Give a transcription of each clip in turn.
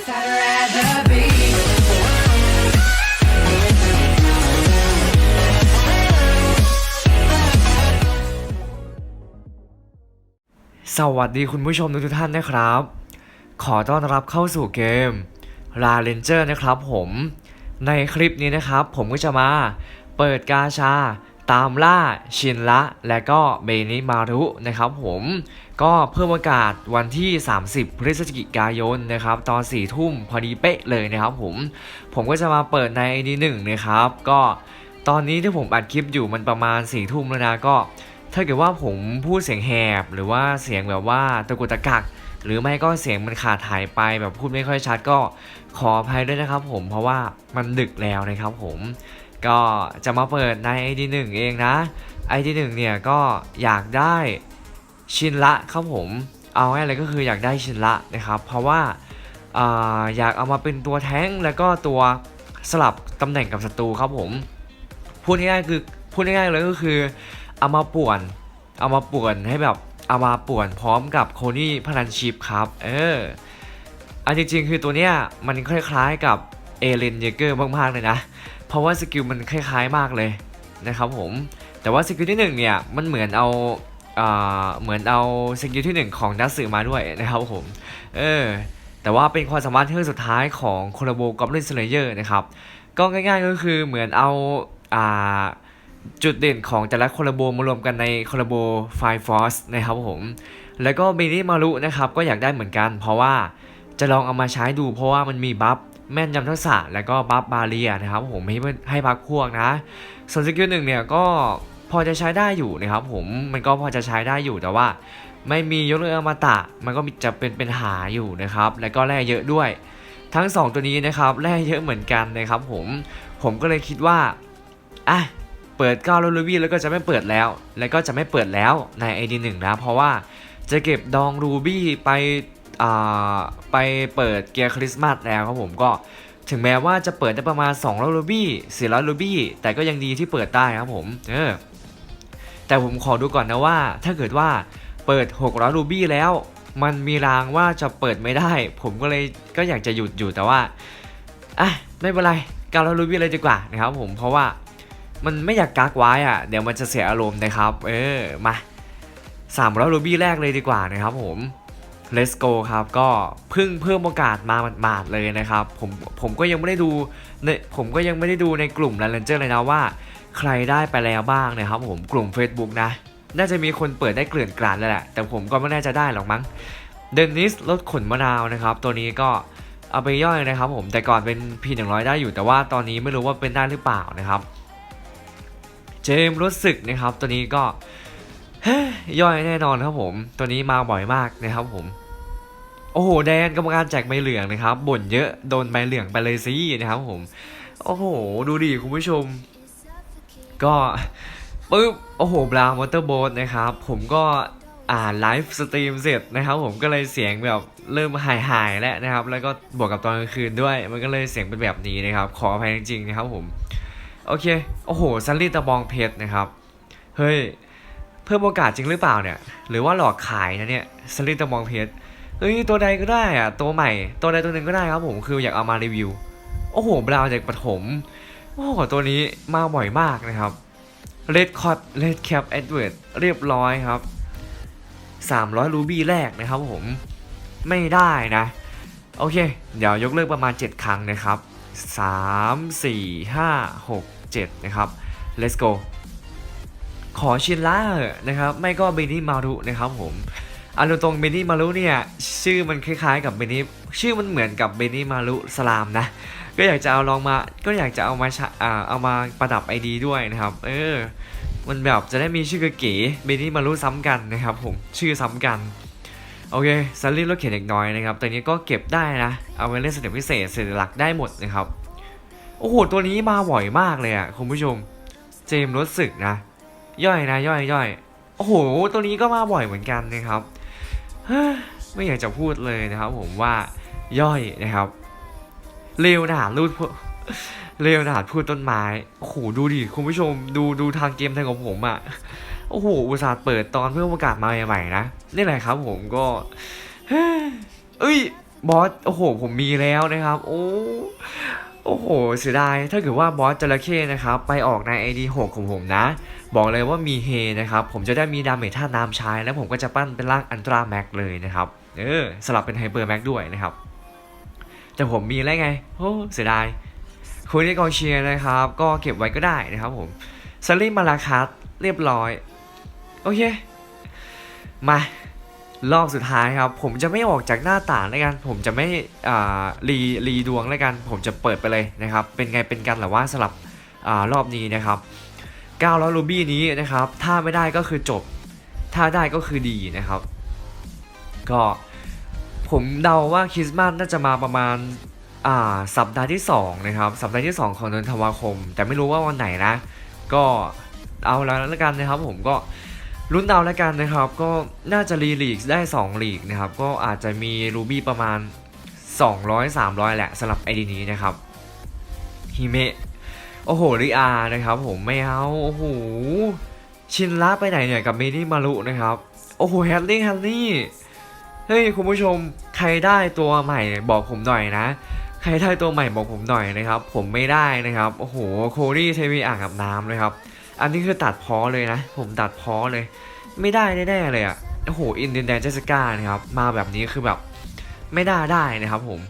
สวัสดีคุณผู้ชมทุกท่านนะครับ ขอต้อนรับเข้าสู่เกม l a r a n g e r นะครับผม ในคลิปนี้นะครับผมก็จะมาเปิดกาชา ตามล่าชินละและก็เบนิมารุนะครับผมก็เพิ่มโอกาสวันที่ 30 พฤศจิกายนนะครับตอน4ทุ่มพอดีเป๊ะเลยนะครับผมผมก็จะมาเปิดใน ID 1นะครับก็ตอนนี้ที่ผมอัดคลิปอยู่มันประมาณ4ทุ่มแล้วนะก็ ถ้าเกิดว่าผมพูดเสียงแหบ หรือว่าเสียงแบบว่าตะกุตะกักหรือไม่ก็เสียงมันขาดหายไปแบบพูดไม่ค่อยชัดก็ขออภัยด้วยนะครับผมเพราะว่ามันดึกแล้วนะครับผม ก็จะมาเปิดใน ID 1 เองนะ ID 1 เนี่ยก็อยากได้ชินละครับผม เอาง่ายเลยก็คืออยากได้ชินละนะครับ เพราะว่าอาอยากเอามาเป็นตัวแท้งแล้วก็ตัวสลับตำแหน่งกับศัตรูครับผม พูดง่ายๆคือพูดง่ายๆเลยก็คือเอามาป่วน เอามาป่วนให้แบบเอามาป่วนพร้อมกับโคนี่พลันชิปครับ เอออันจริงๆคือตัวเนี้ยมันคล้ายๆกับ เอเลนเยเกอร์มากๆเลยนะ เพราะว่าสกิลมันคล้ายๆมากเลยนะครับผม แต่ว่าสกิลที่หนึ่งเนี่ยมันเหมือนเอาอ่าเหมือนเอาสกิลที่หนึ่งของดักสสึมาด้วยนะครับผม เออ แต่ว่าเป็นความสามารถที่สุดท้ายของโคลาโบกอบลินสเลเยอร์นะครับ ก็ง่ายๆก็คือเหมือนเอาอ่าจุดเด่นของแต่ละคอลลาโบมารวมกันในคอลลาโบไฟฟอสนะครับผม แล้วก็เบนิมารุนะครับก็อยากได้เหมือนกัน เพราะว่าจะลองเอามาใช้ดูเพราะว่ามันมีบัฟ แม่นยำทักษะแล้วก็บัฟบาเรียนะครับผมให้ให้พักพวกนะ ส่วนสกิลหนึ่งเนี่ยก็พอจะใช้ได้อยู่นะครับผมมันก็พอจะใช้ได้อยู่แต่ว่า ไม่มียกเลิกอมตะ มันก็จะเป็นเป็นหาอยู่นะครับ แล้วก็แร่เยอะด้วย ทั้งสองตัวนี้นะครับแร่เยอะเหมือนกันนะครับผมผมก็เลยคิดว่าอะเปิด9แล้วลูบี้แล้วก็จะไม่เปิดแล้ว แล้วก็จะไม่เปิดแล้วใน ID 1นะเพราะว่าจะเก็บดองรูบี้ไป ไปเปิดเกียร์คริสต์มาสแล้วครับผมก็ถึงแม้ว่าจะเปิดได้ประมาณ200รูบี้400รูบี้แต่ก็ยังดีที่เปิดได้ครับผมเออแต่ผมขอดูก่อนนะว่า ถ้าเกิดว่าเปิด 600รูบี้แล้ว มันมีรางว่าจะเปิดไม่ได้ ผมก็เลยก็อยากจะหยุดอยู่แต่ว่าอะไม่เป็นไร900รูบี้เลยดีกว่านะครับผมเพราะว่ามันไม่อยากกักไว้อะเดี๋ยวมันจะเสียอารมณ์นะครับ เออมา300รูบี้แรกเลยดีกว่านะครับผม let's go ครับก็เพิ่งเพิ่มโอกาสมาหมาดๆเลยนะครับผมผมก็ยังไม่ได้ดูในผมก็ยังไม่ได้ดูในกลุ่ม r a n เจอร์เลยนะว่า ใครได้ไปแล้วบ้างนะครับผมกลุ่ม Facebook นะ น่าจะมีคนเปิดได้เกลื่อนกลาดแล้วแหละแต่ผมก็ไม่แน่าจะได้หรอกมั้งเดนนิสรถขนมะนาวนะครับ ตัวนี้ก็เอาไปย่อยนะครับผมแต่ก่อนเป็น P100 ได้อยู่แต่ว่าตอนนี้ไม่รู้ว่าเป็นได้หรือเปล่านะครับ เจมส์รู้สึกนะครับ ตัวนี้ก็ ย่อยแน่นอนครับผม ตัวนี้มาบ่อยมากนะครับผม โอ้โหแดนกรรมการแจกใบเหลืองนะครับบ่นเยอะโดนใบเหลืองไปเลยสินะครับผม โอ้โห ดูดิคุณผู้ชม ก็ปึ๊บโอ้โหบราวมอเตอร์โบนนะครับ ผมก็อ่าไลฟ์สตรีมเสร็จนะครับผมก็เลยเสียงแบบเริ่มหายหายๆแล้วนะครับ แล้วก็บวกกับตอนกลางคืนด้วย มันก็เลยเสียงเป็นแบบนี้นะครับ ขออภัยจริงๆนะครับผม โอเค โอ้โหซันลี่ตะบองเพชรนะครับ เฮ้ย พิ่มโอกาสจริงหรือเปล่าเนี่ย หรือว่าหลอกขายนะเนี่ยซันลี่ตะบองเพชรเฮ้ยตัวใดก็ได้อะตัวใหม่ ตัวใดตัวหนึ่งก็ได้ครับผมคืออยากเอามารีวิว โอ้โหบราวน์จากปฐมโอ้โหตัวนี้มาบ่อยมากนะครับเลดคอ t เลดแคปเอ็ดเวิร์ดเรียบร้อยครับ 300รูบี้แรกนะครับผมไม่ได้นะ โอเค เดี๋ยวยกเลิกประมาณ 7 ครั้งนะครับ 3 4 5 6 7 นะครับ let's go ขอชินล่านะครับไม่ก็เบนี่มารุนะครับผมอันตรงเบนี่มารุเนี่ยชื่อมันคล้ายๆกับเบนี่ชื่อมันเหมือนกับเบนี่มารุสลามนะก็อยากจะเอาลองมาก็อยากจะเอามาช้อ่าเอามาประดับไอดีด้วยนะครับ เออ มันแบบจะได้มีชื่อเก๋เบนี่มารุซ้ำกันนะครับ ผมชื่อซ้ำกันโอเคซันลี่รถเข็นเด็กน้อยนะครับตัวนี้ก็เก็บได้นะ เอาไว้เล่นสเต็ปพิเศษเศษหลักได้หมดนะครับ โอ้โห ตัวนี้มาบ่อยมากเลยอะคุณผู้ชม เจมส์รถสึกนะ ย่อยนะย่อยย่อยโอ้โห ตัวนี้ก็มาบ่อยเหมือนกันนะครับไม่อยากจะพูดเลยนะครับ ผมว่าย่อยนะครับ เร็วนะรูดพวกเร็วนะพูดต้นไม้โอ้โหดูดิคุณผู้ชมดูดูทางเกมทางของผมอะโอ้โหอุตส่าห์เปิดตอนเพื่อประกาศมาใหม่ๆนะนี่แหละครับ ผมก็เฮ้ยเอ้ยบอสโอ้โห ผมมีแล้วนะครับ โอ้โอ้โหเสียดายถ้าเกิดว่าบอสจระเข้นะครับ ไปออกใน ID 6ของผมนะ บอกเลยว่ามีเฮนะครับ ผมจะได้มีดาเมจท่าน้ำใช้แล้วผมก็จะปั้นเป็นร่างอันตราแม็กเลยนะครับ เออ สลับเป็นไฮเปอร์แม็กด้วยนะครับ แต่ผมมีแล้วไง โอ้เสียดายคุณที่กองเชียร์นะครับ ก็เก็บไว้ก็ได้นะครับผมซารีมาราคัสเรียบร้อย โอเค มารอบสุดท้ายครับ ผมจะไม่ออกจากหน้าต่างแล้วกัน ผมจะไม่อ่ารีรีดวงแล้วกัน ผมจะเปิดไปเลยนะครับ เป็นไงเป็นกันหรือว่าสลับอ่ารอบนี้นะครับ 900รูบี้นี้นะครับ ถ้าไม่ได้ก็คือจบ ถ้าได้ก็คือดีนะครับ ก็ผมเดาว่าคริสต์มาสน่าจะมาประมาณอ่าสัปดาห์ที่ 2 นะครับ สัปดาห์ที่ 2 ของเดือนธันวาคม แต่ไม่รู้ว่าวันไหนนะ ก็เอาแล้วแล้วกันนะครับ ผมก็รุ่นเดาแล้วกันนะครับ ก็น่าจะรีลีกได้2ลีกนะครับ ก็อาจจะมีรูบี้ประมาณ 200 300 แหละสำหรับไอดีนี้นะครับฮิเมะ โอ้โหริอานะครับผมไม่เอาโอ้โหชินละไปไหนเนี่ยกับเมนี่มารุนะครับ โอ้โหแฮร์รี่แฮร์รี่เฮ้ยคุณผู้ชมใครได้ตัวใหม่บอกผมหน่อยนะ ใครได้ตัวใหม่บอกผมหน่อยนะครับ ผมไม่ได้นะครับโอ้โหโคลี่เทวีอ่างอาบน้ำเลยครับ อันนี้คือตัดเพอเลยนะ ผมตัดเพอเลย ไม่ได้แน่ๆเลยอะโอ้โหอินเดียนแดนเจสก้านะครับมาแบบนี้คือแบบไม่ได้ได้นะครับผม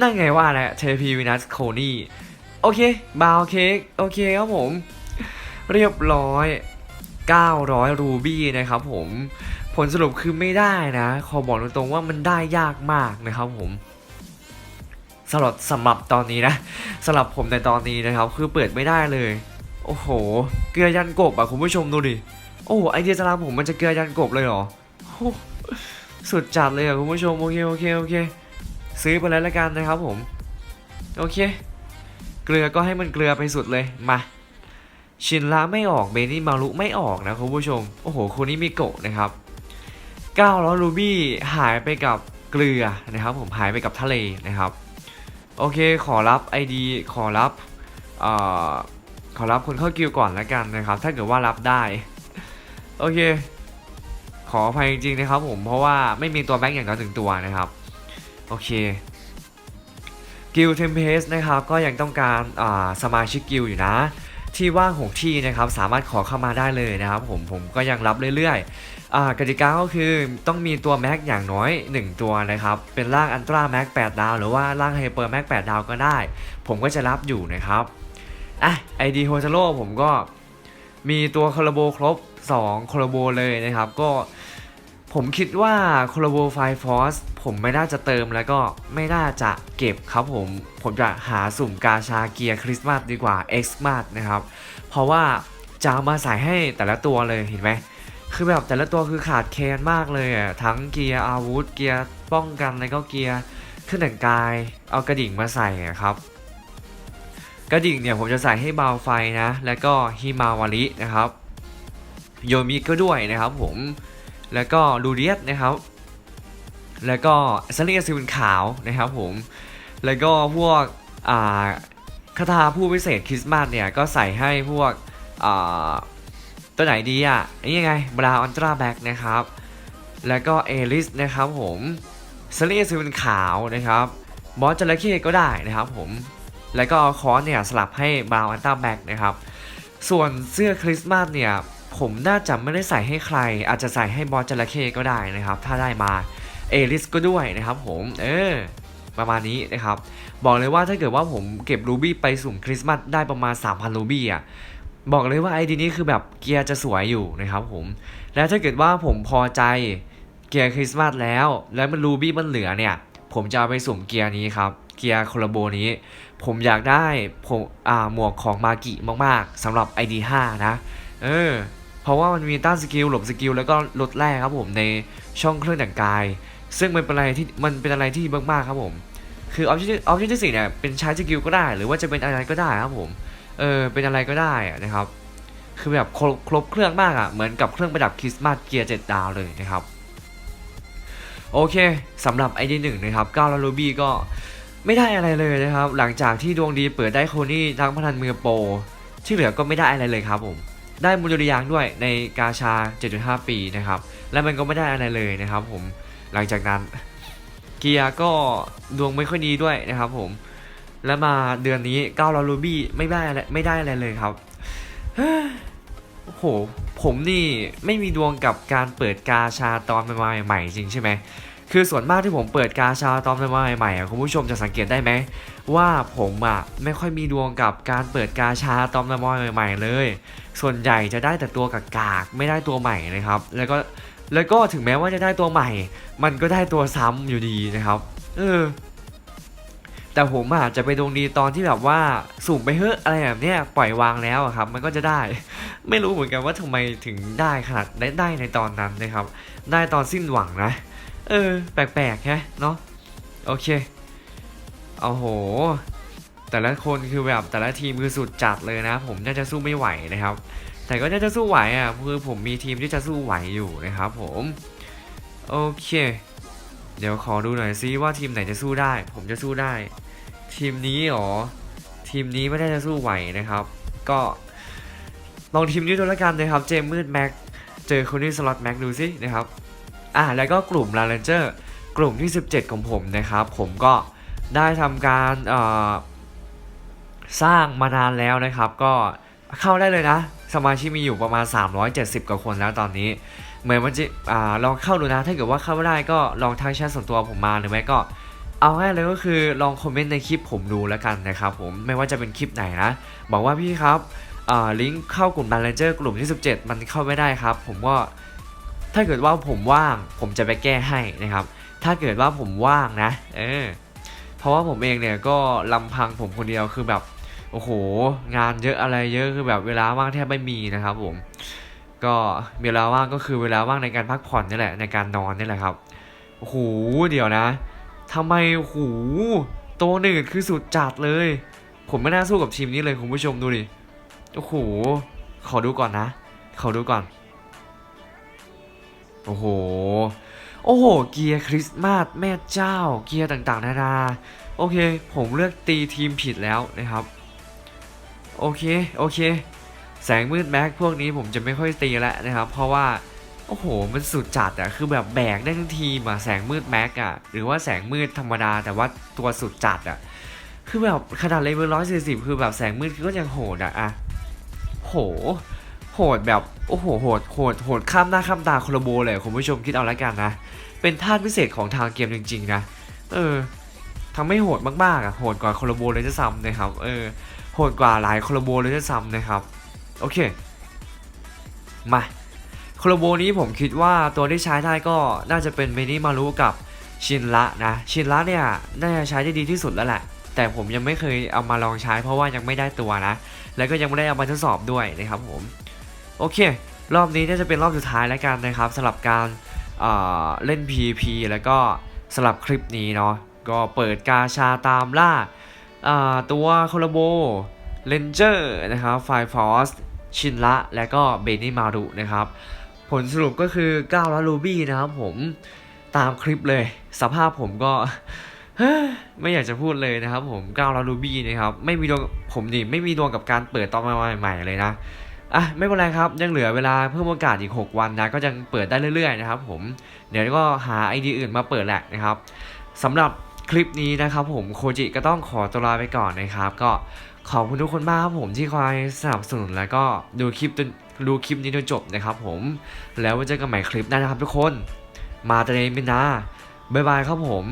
นั่นไงว่าแหละเทพีวินัสโคนี่ อเค บาวเค้กโอเคครับผม เรียบร้อย 900 รูบี้นะครับผม ผลสรุปคือไม่ได้นะ ขอบอกตรงๆว่ามันได้ยากมากนะครับผมสำหรับสำหรับตอนนี้นะสำหรับผมในตอนนี้นะครับ คือเปิดไม่ได้เลย โอ้โห เกลือยันกบอะคุณผู้ชมดูดิโอ้ไอเดียสลามผมมันจะเกลือยันกบเลยเหรอสุดจัดเลยอะคุณผู้ชมโอเคโอเคโอเค ซื้อไปแล้วละกันนะครับผม โอเค เกลือก็ให้มันเกลือไปสุดเลยมาชินละไม่ออกเบนี่มารุไม่ออกนะคุณผู้ชม โอ้โหคนนี้มีโกะนะครับ900รูบี้หายไปกับเกลือนะครับ ผมหายไปกับทะเลนะครับ โอเคขอรับ ID ขอรับอขอรับคนเข้ากิวก่อนแล้วกันนะครับ ถ้าเกิดว่ารับได้ โอเค ขออภัยจริงๆนะครับผมเพราะว่าไม่มีตัวแบงค์อย่างน้อยถึงตัวนะครับ โอเค กิลเทมเพสนะครับก็ยังต้องการาสมาชิกกิลอยู่นะ ที่ว่างหกที่นะครับสามารถขอเข้ามาได้เลยนะครับผมผมก็ยังรับเรื่อยๆกติกาก็คือต้องมีตัวแม็กอย่างน้อย 1 ตัวนะครับ เป็นร่างอันตราแม็ก8ดาว หรือว่าร่างไฮเปอร์แม็ก8ดาวก็ได้ ผมก็จะรับอยู่นะครับอะไอดีโฮซาโร่ผมก็มีตัวคอลโบครบ 2 คอลโบเลยนะครับ ก็ ผมคิดว่าคอลโบไฟฟอสผมไม่น่าจะเติมแล้วก็ไม่น่าจะเก็บครับผม ผมจะหาสุ่มกาชาเกียร์คริสต์มาสดีกว่า X มาสนะครับ เพราะว่าจะเอามาใส่ให้แต่ละตัวเลยเห็นไหม คือแบบแต่ละตัวคือขาดแคลนมากเลยอะ ทั้งเกียร์อาวุธ เกียร์ป้องกันแล้วก็เกียร์ขึ้นแต่งกาย เอากระดิ่งมาใส่ครับ กระดิ่งเนี่ยผมจะใส่ให้เบาไฟนะ แล้วก็ฮิมาวารินะครับ โยมิก็ด้วยนะครับผม แล้วก็ลูเดียสนะครับ แล้วก็ซันนี่ซินขาวนะครับผม แล้วก็พวกอ่าคาถาผู้พิเศษคริสต์มาสเนี่ยก็ใส่ให้พวกอ่าตัวไหนดีอะนี่ยังไงบราวอันตราแบ็กนะครับ แล้วก็เอลิสนะครับผมซันนี่ซินขาวนะครับบอสจระเข้ก็ได้นะครับผม แล้วก็เอาคอนเนี่ยสลับให้บราวอันตราแบ็กนะครับ ส่วนเสื้อคริสต์มาสเนี่ย ผมน่าจะไม่ได้ใส่ให้ใคร อาจจะใส่ให้บอสจระเข้ก็ได้นะครับ ถ้าได้มาเอลิสก็ด้วยนะครับผม เออ ประมาณนี้นะครับ บอกเลยว่าถ้าเกิดว่าผมเก็บรูบี้ไปสุ่มคริสต์มาสได้ประมาณ 3,000รูบี้อะบอกเลยว่าไอดีนี้คือแบบเกียร์จะสวยอยู่นะครับผม แล้วถ้าเกิดว่าผมพอใจเกียร์คริสต์มาสแล้ว แล้วมันรูบี้มันเหลือเนี่ย ผมจะเอาไปสุ่มเกียร์นี้ครับ เกียร์โคลาโบนี้ ผมอยากได้ผมอ่าหมวกของมากิมากๆสำหรับ ID5 นะ เออ เพราะว่ามันมีต้านสกิลหลบสกิลแล้วก็ลดแร่ครับผมในช่องเครื่องแต่งกาย ซึ่งมันเป็นอะไรที่มันเป็นอะไรที่ดีมากๆครับผม คือออปชั่นออปชั่นที่สี่เนี่ยเป็นใช้สกิลก็ได้ หรือว่าจะเป็นอะไรก็ได้ครับผมเออเป็นอะไรก็ได้นะครับ คือแบบครบครบเครื่องมากอะ่ะเหมือนกับเครื่องประดับคริสต์มาสเกียร์เจ็ดดาวเลยนะครับโอเคสำหรับ ID 1นะครับ9แล้วรูบี้ก็ไม่ได้อะไรเลยนะครับ หลังจากที่ดวงดีเปิดได้โคนี่ทั้งพนันมือโปรที่เหลือก็ไม่ได้อะไรเลยครับผม ได้มูลดุริยางค์ด้วยในกาชา 7.5 ปีนะครับ และมันก็ไม่ได้อะไรเลยนะครับ ผมหลังจากนั้นเกียร์ก็ดวงไม่ค่อยดีด้วยนะครับ ผม แล้วมาเดือนนี้9ก้าร้อยรูบี้ไม่ได้อะไรไม่ได้อะไรเลยครับโอ้โหผมนี่ไม่มีดวงกับการเปิดกาชาตอนใหม่ๆจริงใช่ไหม คือส่วนมากที่ผมเปิดกาชาตอนใหม่ๆอะคุณผู้ชมจะสังเกตได้ไหมว่าผมอะไม่ค่อยมีดวงกับการเปิดกาชาตอนใหม่ๆเลย ส่วนใหญ่จะได้แต่ตัวกากๆไม่ได้ตัวใหม่นะครับ แล้วก็แล้วก็ถึงแม้ว่าจะได้ตัวใหม่ มันก็ได้ตัวซ้ำอยู่ดีนะครับ เออ แต่ผมอาจจะไปดวงดีตอนที่แบบว่าสุ่มไปเฮ้อะอะไรแบบเนี้ยปล่อยวางแล้วอะครับ มันก็จะได้ ไม่รู้เหมือนกันว่าทำไมถึงได้ขนาดได้ในตอนนั้นนะครับ ได้ตอนสิ้นหวังนะ เออ แปลกๆแค่เนาะโอเคเอาโห แต่ละคนคือแบบแต่ละทีมคือสุดจัดเลยนะ ผมน่าจะสู้ไม่ไหวนะครับ แต่ก็น่าจะสู้ไหวอะคือผมมีทีมที่จะสู้ไหวอยู่นะครับผมโอเค เดี๋ยวขอดูหน่อยซิว่าทีมไหนจะสู้ได้ ผมจะสู้ได้ ทีมนี้หรอทีมนี้ไม่ได้จะสู้ไหวนะครับ ก็ลองทีมนี้ดูแล้วกันนะครับ เจมส์มืดแม็ก เจอคนที่สล็อตแม็กดูสินะครับ อะแล้วก็กลุ่มลาเรนเจอร์กลุ่มที่ 17 ของผมนะครับ ผมก็ได้ทำการสร้างมานานแล้วนะครับ ก็เข้าได้เลยนะ สมาชิกมีอยู่ประมาณ 370 กว่าคนแล้วตอนนี้ เหมือนมันจะอาลองเข้าดูนะ ถ้าเกิดว่าเข้าไม่ได้ก็ลองทักแชทส่วนตัวผมมาหรือไม่ก็เอาง่ายเลยก็คือลองคอมเมนต์ในคลิปผมดูแล้วกันนะครับผมไม่ว่าจะเป็นคลิปไหนนะ บอกว่าพี่ครับลิงก์เข้ากลุ่ม Manager กลุ่มที่ 17 มันเข้าไม่ได้ครับ ผมก็ ถ้าเกิดว่าผมว่างผมจะไปแก้ให้นะครับ ถ้าเกิดว่าผมว่างนะ เออ เพราะว่าผมเองเนี่ยก็ลำพังผมคนเดียวคือแบบโอ้โห งานเยอะอะไรเยอะคือแบบเวลาว่างแทบไม่มีนะครับ ผม ก็เวลาว่างก็คือเวลาว่างในการพักผ่อนนี่แหละในการนอนนี่แหละครับโอ้โหเดี๋ยวนะทำไมโอ้โหตัวหนึ่งคือสุดจัดเลย ผมไม่น่าสู้กับทีมนี้เลยคุณผู้ชมดูดิโอ้โหขอดูก่อนนะขอดูก่อน โอ้โห โอ้โห เกียร์คริสต์มาสแม่เจ้า เกียร์ต่างๆ นานา โอเค ผมเลือกตีทีมผิดแล้วนะครับ โอเค โอเค แสงมืดแม็กพวกนี้ผมจะไม่ค่อยตีแล้วนะครับ เพราะว่า โอ้โห มันสุดจัดอะคือแบบแบกได้ทั้งทีมอะแสงมืดแม็กอะหรือว่าแสงมืดธรรมดา แต่ว่าตัวสุดจัดอะคือแบบขนาดเลเวลร้อยสี่สิบคือแบบแสงมืดก็ยังโหดอะอะโห โหดแบบโอ้โหโหดโหดโหดข้ามหน้าข้ามตาโคลโบเลยคุณผู้ชมคิดเอาละกันนะ เป็นธาพิเศษของทางเกมจริงๆนะเออทำให้โหดมากๆอะโหดกว่าโคลโบเลยจะซ้ำนะครับเออโหดกว่าหลายโคลโบเลยจะซ้ำนะครับโอเคมาโคโลโบนี้ผมคิดว่าตัวที่ใช้ได้ก็น่าจะเป็นเมนิมารุกับชินละนะชินละเนี่ยน่าจะใช้ได้ดีที่สุดแล้วแหละ แต่ผมยังไม่เคยเอามาลองใช้เพราะว่ายังไม่ได้ตัวนะ แล้วก็ยังไม่ได้เอามาทดสอบด้วยนะครับผม โอเค รอบนี้น่าจะเป็นรอบสุดท้ายแล้วกันนะครับสำหรับการเอ่อเล่น PVP แล้วก็สำหรับคลิปนี้เนาะก็เปิดกาชาตามล่าาตัวโคโลโบเลนเจอร์นะครับไฟฟอสชินละและก็เบนิมารุนะครับ ผลสรุปก็คือ9ล้านรูบี้นะครับผมตามคลิปเลย สภาพผมก็ไม่อยากจะพูดเลยนะครับผม9ล้านรูบี้นะครับไม่มีดวงผมนี่ไม่มีดวงกับการเปิดตอนใหม่ๆเลยนะ อะไม่เป็นไรครับ ยังเหลือเวลาเพิ่มโอกาสอีก 6 วันนะก็ยังเปิดได้เรื่อยๆนะครับผมเดี๋ยวก็หาไอเดียอื่นมาเปิดแหละนะครับสำหรับคลิปนี้นะครับผมโคจิก็ต้องขอตัวลาไปก่อนนะครับ ก็ขอบคุณทุกคนมากครับผมที่คอยสนับสนุนแล้วก็ดูคลิปจนดูคลิปนี้จนจบนะครับผมแล้วไว้เจอกันใหม่คลิปหน้านะครับทุกคน มาตะเลมินนาบ๊ายบายครับผม